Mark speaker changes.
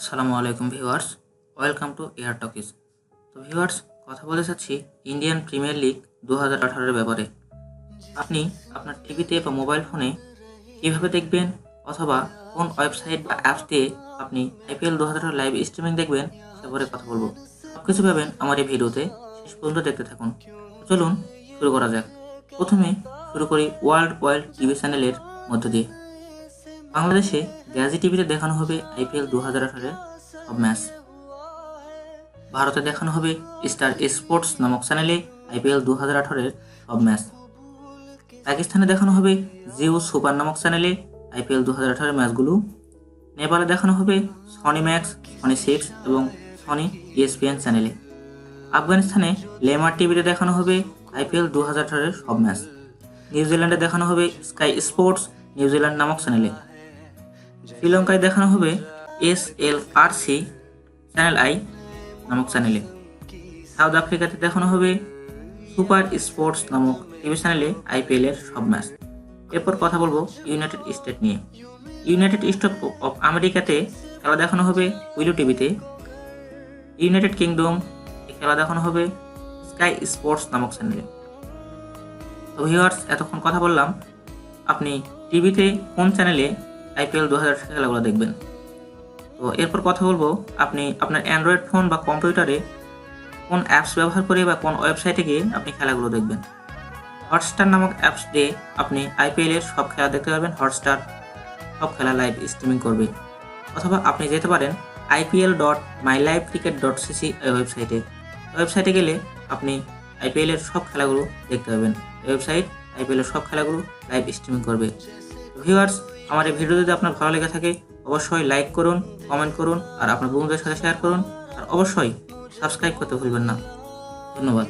Speaker 1: আসসালামু আলাইকুম viewers, welcome to air talkies তো ভিউয়ার্স, কথা বলে যাচ্ছি ইন্ডিয়ান প্রিমিয়ার লিগ দু হাজার আঠারোর ব্যাপারে। আপনি আপনার টিভিতে বা মোবাইল ফোনে কীভাবে দেখবেন অথবা কোন ওয়েবসাইট বা অ্যাপস দিয়ে আপনি আইপিএল দু হাজার আঠারো লাইভ স্ট্রিমিং দেখবেন সে কথা বলব। সব কিছু পাবেন আমার এই ভিডিওতে, শেষ পর্যন্ত দেখতে থাকুন। চলুন শুরু করা যাক। প্রথমে শুরু করি ওয়ার্ল্ড ওয়াইল্ড টিভি চ্যানেলের মধ্য দিয়ে। বাংলাদেশে গ্যাজি টিভিতে দেখানো হবে আইপিএল দু হাজার সব ম্যাচ। ভারতে দেখানো হবে স্টার স্পোর্টস নামক চ্যানেলে আইপিএল দু হাজার আঠারোর সব ম্যাচ। পাকিস্তানে দেখানো হবে জিও সুপার নামক চ্যানেলে আইপিএল দু হাজার আঠারোর ম্যাচগুলো। নেপালে দেখানো হবে সনি ম্যাক্স, সনি সিক্স এবং সনি ইএসপিএন চ্যানেলে। আফগানিস্তানে লেমার টিভিতে দেখানো হবে আইপিএল দু হাজার আঠারোর সব ম্যাচ। নিউজিল্যান্ডে দেখানো হবে স্কাই স্পোর্টস নিউজিল্যান্ড নামক চ্যানেলে। শ্রীলঙ্কায় দেখানো হবে S L R C channel I নামক চ্যানেলে। সাউথ আফ্রিকাতে দেখানো হবে সুপার স্পোর্টস নামক টিভি চ্যানেলে আইপিএল এর সব ম্যাচ। এরপর কথা বলব ইউনাইটেড স্টেট নিয়ে। ইউনাইটেড স্টেট অফ আমেরিকাতে খেলা দেখানো হবে উইলো টিভিতে। ইউনাইটেড কিংডম খেলা দেখানো হবে স্কাই স্পোর্টস নামক চ্যানেলে। তো ভিউয়ার্স এতক্ষণ কথা বললাম। আপনি টিভিতে কোন চ্যানেলে আইপিএল দু হাজার খেলাগুলো দেখবেন। তো এরপর কথা বলব, আপনি আপনার অ্যান্ড্রয়েড ফোন বা কম্পিউটারে কোন অ্যাপস ব্যবহার করে বা কোন ওয়েবসাইটে গিয়ে আপনি খেলাগুলো দেখবেন। হটস্টার নামক অ্যাপস দিয়ে আপনি আইপিএল এর সব খেলা দেখতে পারবেন হটস্টার সব খেলা লাইভ স্ট্রিমিং করবে। অথবা আপনি যেতে পারেন IPL dot my live cricket dot CC ওয়েবসাইটে ওয়েবসাইটে গেলে আপনি আইপিএল এর সব খেলাগুলো দেখতে পাবেন ওয়েবসাইট আইপিএল এর সব খেলাগুলো লাইভ স্ট্রিমিং করবে। ভিউয়ার্স আমার এই ভিডিও যদি আপনার ভালো লেগে থাকে, অবশ্যই লাইক করুন কমেন্ট করুন, আর আপনার বন্ধুদের সাথে শেয়ার করুন, আর অবশ্যই সাবস্ক্রাইব করতে ভুলবেন না। ধন্যবাদ।